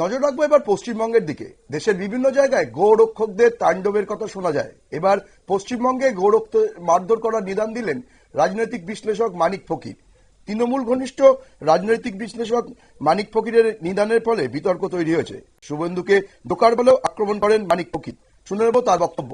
নজর রাখব এবার পশ্চিমবঙ্গের দিকে। দেশের বিভিন্ন জায়গায় গৌরক্ষকদের তাণ্ডবের কথা শোনা যায়। এবার পশ্চিমবঙ্গে গৌরক্ষ মারধর করার নিদান দিলেন রাজনৈতিক বিশ্লেষক মানিক ফকির। তৃণমূল ঘনিষ্ঠ রাজনৈতিক বিশ্লেষক মানিক ফকিরের নিদানের ফলে বিতর্ক তৈরি হয়েছে। শুভেন্দুকে দোকার বলেও আক্রমণ করেন মানিক ফকির। শুনে নেব তার বক্তব্য।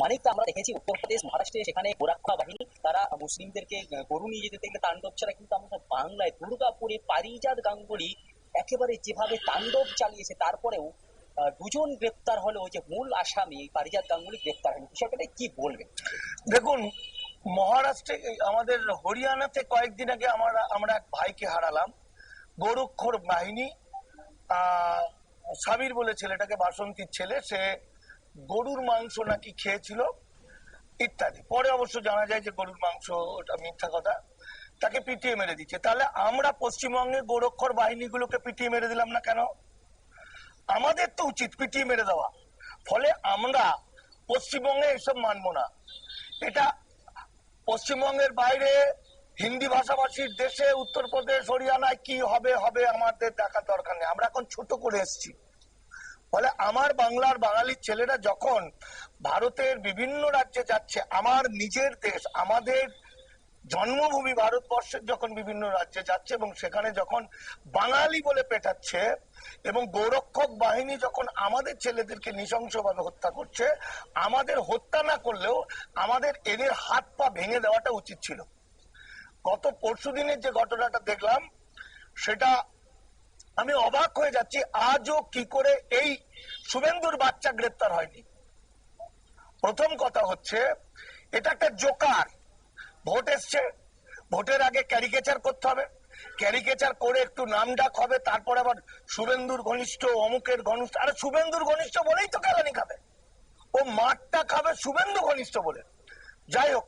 মানিক, আমরা দেখেছি উত্তরপ্রদেশ মহারাষ্ট্রে সেখানে গোরাক্ষা বাহিনী, তারা মুসলিমদেরকে গরু নিয়ে যেতে দেখলে তাণ্ডব ছাড়া কিন্তু আমাদের বাংলায়। দুর্গাপুরে পারিজাত গাঙ্গুলি একেবারে যেভাবে তাণ্ডব চালিয়েছে, তারপরেও দুজন গ্রেপ্তার হলেও যে মূল আসামি পারিজাত গাঙ্গুলি গ্রেপ্তার হয়নি। বিষয়টা কি বলবেন দেখুন, মহারাষ্ট্রে আমাদের হরিয়ানাতে কয়েকদিন আগে আমরা আমরা এক ভাইকে হারালাম। গোরক্ষর বাহিনী সাবির বলে ছেলেটাকে বাসন্তীর ছেলে, সে গরুর মাংস নাকি খেয়েছিল। ইত্যাদি। পরে অবশ্য জানা যায় যে গরুর মাংস, ওটা মিথ্যা কথা, তাকে পিটিয়ে মেরে দিচ্ছে। তাহলে আমরা পশ্চিমবঙ্গে গোরক্ষর বাহিনীগুলোকে পিটিয়ে মেরে দিলাম না কেন? আমাদের তো উচিত পিটিয়ে মেরে দেওয়া। ফলে আমরা পশ্চিমবঙ্গে এসব মানব না। এটা পশ্চিমবঙ্গের বাইরে হিন্দি ভাষাভাষীর দেশে, উত্তরপ্রদেশ, হরিয়ানায় কি হবে হবে আমাদের দেখার দরকার নেই। আমরা এখন ছোট করে এসেছি। ফলে আমার বাংলার বাঙালির ছেলেরা যখন ভারতের বিভিন্ন রাজ্যে যাচ্ছে, আমার নিজের দেশ, আমাদের জন্মভূমি ভারতবর্ষের যখন বিভিন্ন রাজ্যে যাচ্ছে এবং সেখানে যখন বাঙালি বলে পেটাচ্ছে এবং গৌরক্ষক বাহিনী যখন আমাদের ছেলেদেরকে নৃশংসভাবে হত্যা করছে, আমাদের হত্যা না করলেও আমাদের এদের হাত পা ভেঙে দেওয়াটা উচিত ছিল। গত পরশু দিনের যে ঘটনাটা দেখলাম, সেটা আমি অবাক হয়ে যাচ্ছি, আজও কি করে এই শুভেন্দুর বাচ্চা গ্রেপ্তার হয়নি? প্রথম কথা হচ্ছে, এটা একটা জোকার। ভোট এসছে, ভোটের আগে ক্যারিকেচার করতে হবে। ক্যারিকেচার করে একটু নাম ডাক হবে, তারপর আবার শুভেন্দুর ঘনিষ্ঠ, অমুকের ঘনিষ্ঠ। আরে শুভেন্দুর ঘনিষ্ঠ বলেই তো কেলানি খাবে। ও মাঠটা খাবে শুভেন্দু ঘনিষ্ঠ বলে। যাই হোক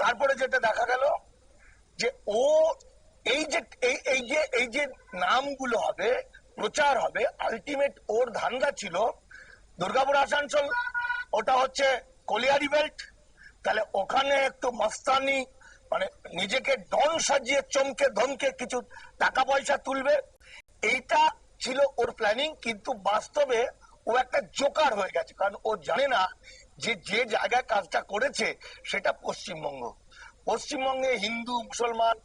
তারপরে যেটা দেখা গেল, যে ও এই যে, এই- যে, এই যে নামগুলো হবে, প্রচার হবে আলটিমেট ওর ধান্দা ছিল দুর্গাপুর, আসানসোল, ওটা হচ্ছে কলিয়ারি বেল্ট। তাহলে ওখানে একটু মস্তানি মানে নিজেকে ডন সাজিয়ে চমকে ধমকে কিছু টাকা পয়সা তুলবে। এইটা ছিল ওর প্ল্যানিং কিন্তু বাস্তবে ও একটা জোকার হয়ে গেছে। কারণ ও জানে না যে যে জায়গায় কাজটা করেছে, সেটা পশ্চিমবঙ্গ। পশ্চিমবঙ্গে হিন্দু, মুসলমান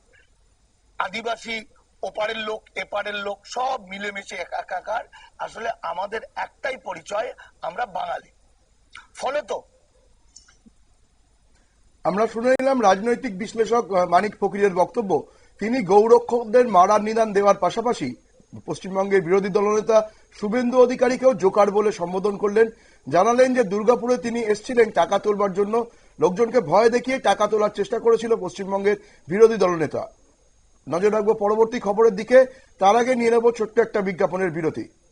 আদিবাসী, ওপারের লোক, এপারের লোক, সব মিলেমিশে একাকার। আসলে আমাদের একটাই পরিচয়, আমরা বাঙালি। ফলে তো আমরা শুনে নিলাম রাজনৈতিক বিশ্লেষক মানিক ফকিরের বক্তব্য। তিনি গৌরক্ষকদের মারার নিদান দেওয়ার পাশাপাশি পশ্চিমবঙ্গের বিরোধী দলনেতা শুভেন্দু অধিকারীকেও জোকার বলে সম্বোধন করলেন। জানালেন যে দুর্গাপুরে তিনি এসেছিলেন টাকা তোলবার জন্য। লোকজনকে ভয় দেখিয়ে টাকা তোলার চেষ্টা করেছিল পশ্চিমবঙ্গের বিরোধী দলনেতা। নজর রাখব পরবর্তী খবরের দিকে। তার আগে নিয়ে নেব ছোট্ট একটা বিজ্ঞাপনের বিরতি।